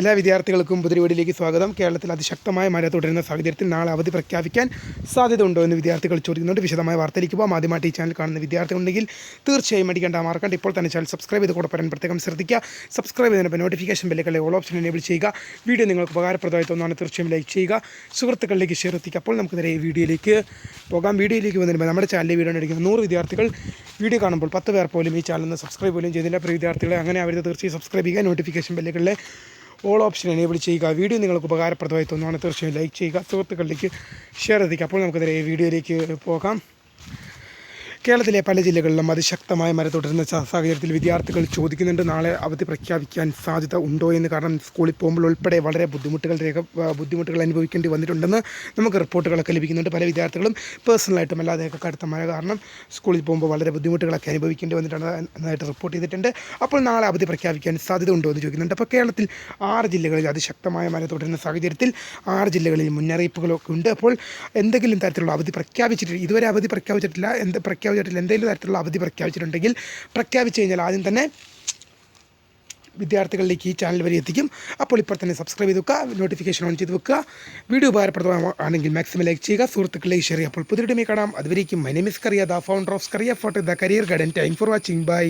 എല്ലാ വിദ്യാർത്ഥികൾക്കും പുതിരിവീടിലേക്ക് സ്വാഗതം. കേരളത്തിൽ അതിശക്തമായ മഴ തുടരുന്ന സാഹചര്യത്തിൽ നാളെ അവധി പ്രഖ്യാപിക്കാൻ സാധ്യതയുണ്ടോ എന്ന് വിദ്യാർത്ഥികൾ ചോദിക്കുന്നുണ്ട്. വിശദമായ വാർത്തയിലേക്ക് പോകാം ആദ്യമായിട്ട് ഈ ചാനൽ കാണുന്ന വിദ്യാർത്ഥികളുണ്ടെങ്കിൽ തീർച്ചയായും അടിക്കേണ്ട മാർക്കണ്ട് ഇപ്പോൾ തന്നെ ചാനൽ സബ്സ്ക്രൈബ് ചെയ്ത് കൂടെ പറയാൻ പ്രത്യേകം ശ്രദ്ധിക്കുക. സബ്സ്ക്രൈബ് ചെയ്തതിനൊപ്പം നോട്ടിഫിക്കേഷൻ ബെല്ലുകളെ ഓൾ ഓപ്ഷൻ എനേബിൾ ചെയ്യുക. വീഡിയോ നിങ്ങൾക്ക് ഉപകാരപ്രദമായി തോന്നുകയാണ് തീർച്ചയായും ലൈക്ക് ചെയ്യുക. സുഹൃത്തുക്കളിലേക്ക് ഷെയർ എത്തിക്കുക. അപ്പോൾ നമുക്ക് നേരെ വീഡിയോയിലേക്ക് പോകാം. വീഡിയോയിലേക്ക് വന്നിരുമ്പോൾ നമ്മുടെ ചാനലിൽ വീഡിയോ എടുക്കുന്ന നൂറ് വിദ്യാർത്ഥികൾ വീഡിയോ കാണുമ്പോൾ പത്ത് പേർ പോലും ഈ ചാനലിൽ സബ്സ്ക്രൈബ് പോലും ചെയ്തില്ല. പ്രിയ വിദ്യാർത്ഥികളെ അങ്ങനെ അവർ തീർച്ചയായും സബ്സ്ക്രൈബ് ചെയ്യുക. നോട്ടിഫിക്കേഷൻ ബെല്ലുകളിലെ ഓൾ ഓപ്ഷൻ എനേബിൾ ചെയ്യുക. വീഡിയോ നിങ്ങൾക്ക് ഉപകാരപ്രദമായി തോന്നുകയാണ് തീർച്ചയായും ലൈക്ക് ചെയ്യുക. സുഹൃത്തുക്കളിലേക്ക് ഷെയർ എത്തിക്കുക അപ്പോൾ നമുക്ക് ഈ വീഡിയോയിലേക്ക് പോകാം. കേരളത്തിലെ പല ജില്ലകളിലും അതിശക്തമായ മഴ തുടരുന്ന സാഹചര്യത്തിൽ വിദ്യാർത്ഥികൾ ചോദിക്കുന്നുണ്ട് നാളെ അവധി പ്രഖ്യാപിക്കാൻ സാധ്യത ഉണ്ടോ? എന്ന്. കാരണം സ്കൂളിൽ പോകുമ്പോൾ ഉൾപ്പെടെ വളരെ ബുദ്ധിമുട്ടുകൾ രേഖ ബുദ്ധിമുട്ടുകൾ അനുഭവിക്കേണ്ടി വന്നിട്ടുണ്ടെന്ന് നമുക്ക് റിപ്പോർട്ടുകളൊക്കെ ലഭിക്കുന്നുണ്ട്. പല വിദ്യാർത്ഥികളും പേഴ്സണലായിട്ടും അല്ലാതെയൊക്കെ കടുത്ത മഴ കാരണം സ്കൂളിൽ പോകുമ്പോൾ വളരെ ബുദ്ധിമുട്ടുകളൊക്കെ അനുഭവിക്കേണ്ടി വന്നിട്ടുണ്ട് എന്നതായിട്ട് റിപ്പോർട്ട് ചെയ്തിട്ടുണ്ട്. അപ്പോൾ നാളെ അവധി പ്രഖ്യാപിക്കാൻ സാധ്യത ഉണ്ടോ എന്ന് ചോദിക്കുന്നുണ്ട്. അപ്പോൾ കേരളത്തിൽ ആറ് ജില്ലകളിൽ അതിശക്തമായ മഴ തുടരുന്ന സാഹചര്യത്തിൽ ആറ് ജില്ലകളിൽ മുന്നറിയിപ്പുകളൊക്കെ ഉണ്ട്. അപ്പോൾ എന്തെങ്കിലും തരത്തിലുള്ള അവധി പ്രഖ്യാപിച്ചിട്ടില്ല ഇതുവരെ അവധി പ്രഖ്യാപിച്ചിട്ടില്ല. എന്ത് പ്രഖ്യാപിച്ചിട്ടില്ല. എന്തെങ്കിലും തരത്തിലുള്ള അവധി പ്രഖ്യാപിച്ചിട്ടുണ്ടെങ്കിൽ പ്രഖ്യാപിച്ചു കഴിഞ്ഞാൽ ആദ്യം തന്നെ വിദ്യാർത്ഥികളിലേക്ക് ഈ ചാനൽ വരെ എത്തിക്കും. അപ്പോൾ ഇപ്പോൾ തന്നെ സബ്സ്ക്രൈബ് ചെയ്ത് വെക്കുക നോട്ടിഫിക്കേഷൻ ഓൺ ചെയ്ത് വെക്കുക. വീഡിയോ ഉപകാരപ്രദമാണെങ്കിൽ മാക്സിമം ലൈക്ക് ചെയ്യുക. സുഹൃത്തുക്കളിലേക്ക് ഷെയർ ചെയ്യുക. അപ്പോൾ പുതിയ കാണാം. അതുവരേക്കും my name is Kariya the founder of Kariya photo the career guidance thank for watching bye